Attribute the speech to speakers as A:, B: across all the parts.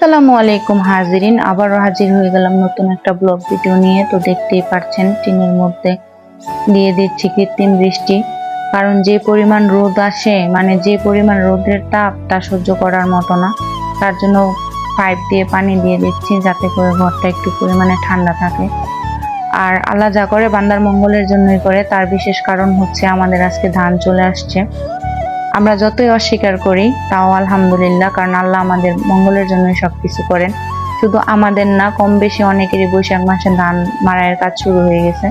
A: আসসালামু আলাইকুম হাজিরিন, আবারও হাজির হয়ে গেলাম নতুন একটা ব্লগ ভিডিও নিয়ে। তো দেখতেই পাচ্ছেন টিনের মধ্যে দিয়ে দিচ্ছি কৃত্রিম বৃষ্টি। কারণ যে পরিমাণ রোদ আসে মানে যে পরিমাণ রোদের তাপ তা সহ্য করার মতো না, তার জন্য পাইপ দিয়ে পানি দিয়ে দিচ্ছি যাতে করে ঘরটা একটু পরিমাণে ঠান্ডা থাকে। আর আল্লাহ যা করে, বান্দার মঙ্গলের জন্যই করে। তার বিশেষ কারণ হচ্ছে আমাদের আজকে ধান চলে আসছে। আমরা যতই অস্বীকার করি, তাও আলহামদুলিল্লাহ, কারণ আল্লাহ আমাদের মঙ্গলের জন্যই সবকিছু করেন। শুধু আমাদের না কম বেশি অনেকেরই বৈশাখ মাসে ধান মারাইয়ের কাজ শুরু হয়ে গেছে।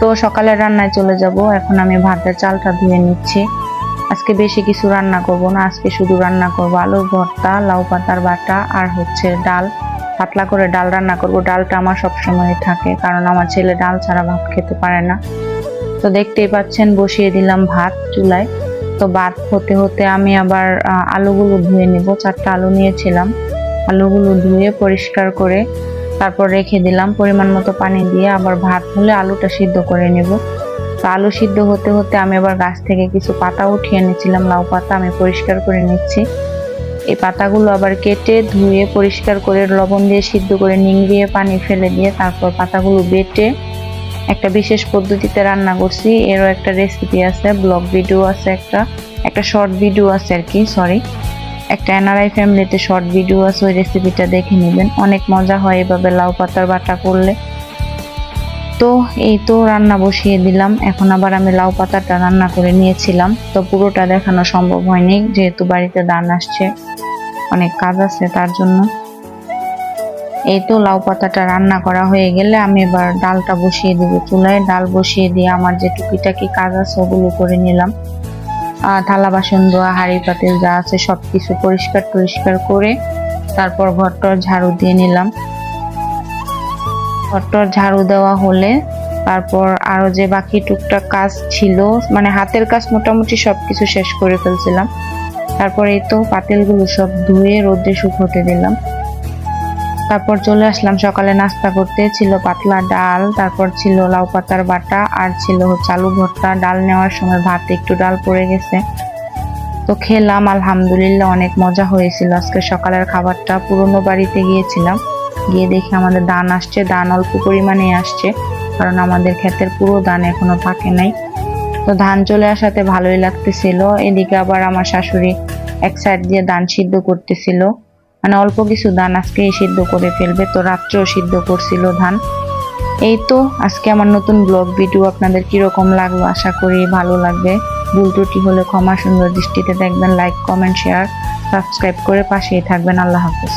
A: তো সকালে রান্নায় চলে যাব, এখন আমি ভাতের চালটা ধুয়ে নিচ্ছি। আজকে বেশি কিছু রান্না করব না, আজকে শুধু রান্না করব আলুর ভর্তা, লাউ পাতার বাটা আর হচ্ছে ডাল। পাতলা করে ডাল রান্না করব, ডালটা আমার সবসময় থাকে, কারণ আমার ছেলে ডাল ছাড়া ভাত খেতে পারে না। তো দেখতেই পাচ্ছেন, বসিয়ে দিলাম ভাত চুলায়। তো ভাত হতে হতে আমি আবার আলুগুলো ধুয়ে নিব। চারটা আলু নিয়েছিলাম। আলুগুলো ধুয়ে পরিষ্কার করে তারপর রেখে দিলাম। পরিমাণ মতো পানি দিয়ে আবার ভাত হলে আলুটা সিদ্ধ করে নেব। তো আলু সিদ্ধ হতে হতে আমি আবার গাছ থেকে কিছু পাতা উঠিয়ে এনেছিলাম। লাউ পাতা আমি পরিষ্কার করে নিচ্ছি। এই পাতাগুলো আবার কেটে ধুয়ে পরিষ্কার করে লবণ দিয়ে সিদ্ধ করে নিংড়িয়ে পানি ফেলে দিয়ে তারপর পাতাগুলো বেটে একটা বিশেষ পদ্ধতিতে রান্না করছি। এরও একটা রেসিপি আছে ব্লগ ভিডিও আছে একটা। একটা শর্ট ভিডিও আছে আর কি সরি একটা এনআরআই ফ্যামিলিতে শর্ট ভিডিও আছে, ওই রেসিপিটা দেখে নেবেন। অনেক মজা হয় এভাবে লাউ পাতার বাটা করলে। তো এই তো রান্না বসিয়ে দিলাম। এখন আবার আমি লাউ পাতাটা রান্না করে নিয়েছিলাম। তো পুরোটা দেখানো সম্ভব হয়নি, যেহেতু বাড়িতে দান আসছে, অনেক কাজ আছে তার জন্য। এই তো লাউ পাতাটা রান্না করা হয়ে গেলে আমি এবার ডালটা বসিয়ে দিব চুলায়। ডাল বসিয়ে দিয়ে আমার যে টুকিটাকি কাজ আছে ওগুলো করে নিলাম। থালা বাসন ধোয়া হাঁড়ি পাতিল যা আছে সব কিছু পরিষ্কার টরিষ্কার করে তারপর ঘরটর ঝাড়ু দিয়ে নিলাম। ঘরটর ঝাড়ু দেওয়া হলে তারপর আরও যে বাকি টুকটাক কাজ ছিল মানে হাতের কাজ মোটামুটি সব কিছু শেষ করে ফেলছিলাম। তারপর এই তো পাতিলগুলো সব ধুয়ে রোদ্রে শুকোতে দিলাম। তারপর চলে আসলাম সকালে নাস্তা করতে। ছিল পাতলা ডাল, তারপর ছিল লাউ পাতার বাটা, আর ছিল হচ্ছে আলু ভর্তা। ডাল নেওয়ার সময় ভাত একটু ডাল পড়ে গেছে। তো খেলাম, আলহামদুলিল্লাহ অনেক মজা হয়েছিল। আজকে সকালের খাবারটা পুরনো বাড়িতে গিয়েছিলাম। গিয়ে দেখি আমাদের ধান আসছে, ধান অল্প পরিমাণে আসছে, কারণ আমাদের ক্ষেতের পুরো ধান এখনও থাকে নাই। তো ধান চলে আসাতে ভালোই লাগতেছিল। এদিকে আবার আমার শাশুড়ি এক সাইড দিয়ে ধান সিদ্ধ করতেছিল। মানে অল্প কিছু ধান আজকে সিদ্ধ করে ফেলবে। তো রাত্রেও সিদ্ধ করছিল ধান। এই তো, আজকে আমার নতুন ব্লগ ভিডিও আপনাদের কীরকম লাগল আশা করি ভালো লাগবে। ভুল ত্রুটি হলে ক্ষমা সুন্দর দৃষ্টিতে দেখবেন লাইক কমেন্ট শেয়ার সাবস্ক্রাইব করে পাশেই থাকবেন। আল্লাহ হাফেজ।